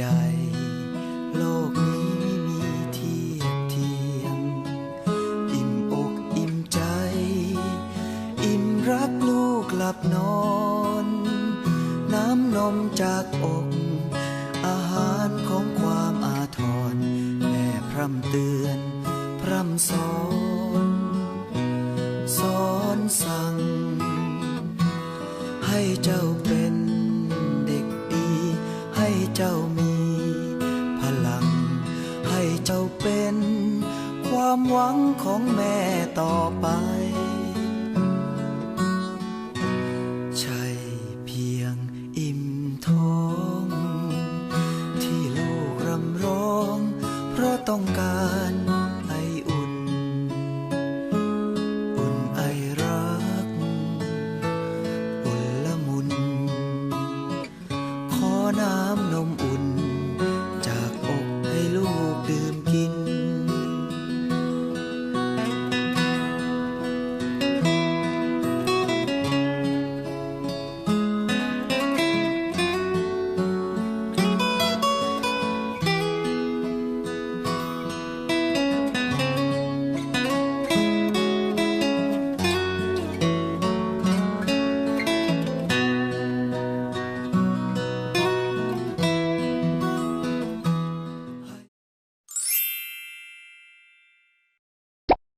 ใด โลกนี้ไม่มีเทียบเทียม อิ่มอกอิ่มใจ อิ่มรักลูกหลับนอน น้ำนมจากอก อาหารของความอาทรแม่พร่ำเตือน พร่ำสอน สอนสั่ง ให้เจ้าเป็นเด็กดี ให้เจ้ามี ความหวังของแม่ต่อไป ใช่เพียงอิ่มท้อง ที่ลกรำร้อง เพราะต้องการไออุ่น อุ่นไอรัก อุ่นละมุน ขอน้ำ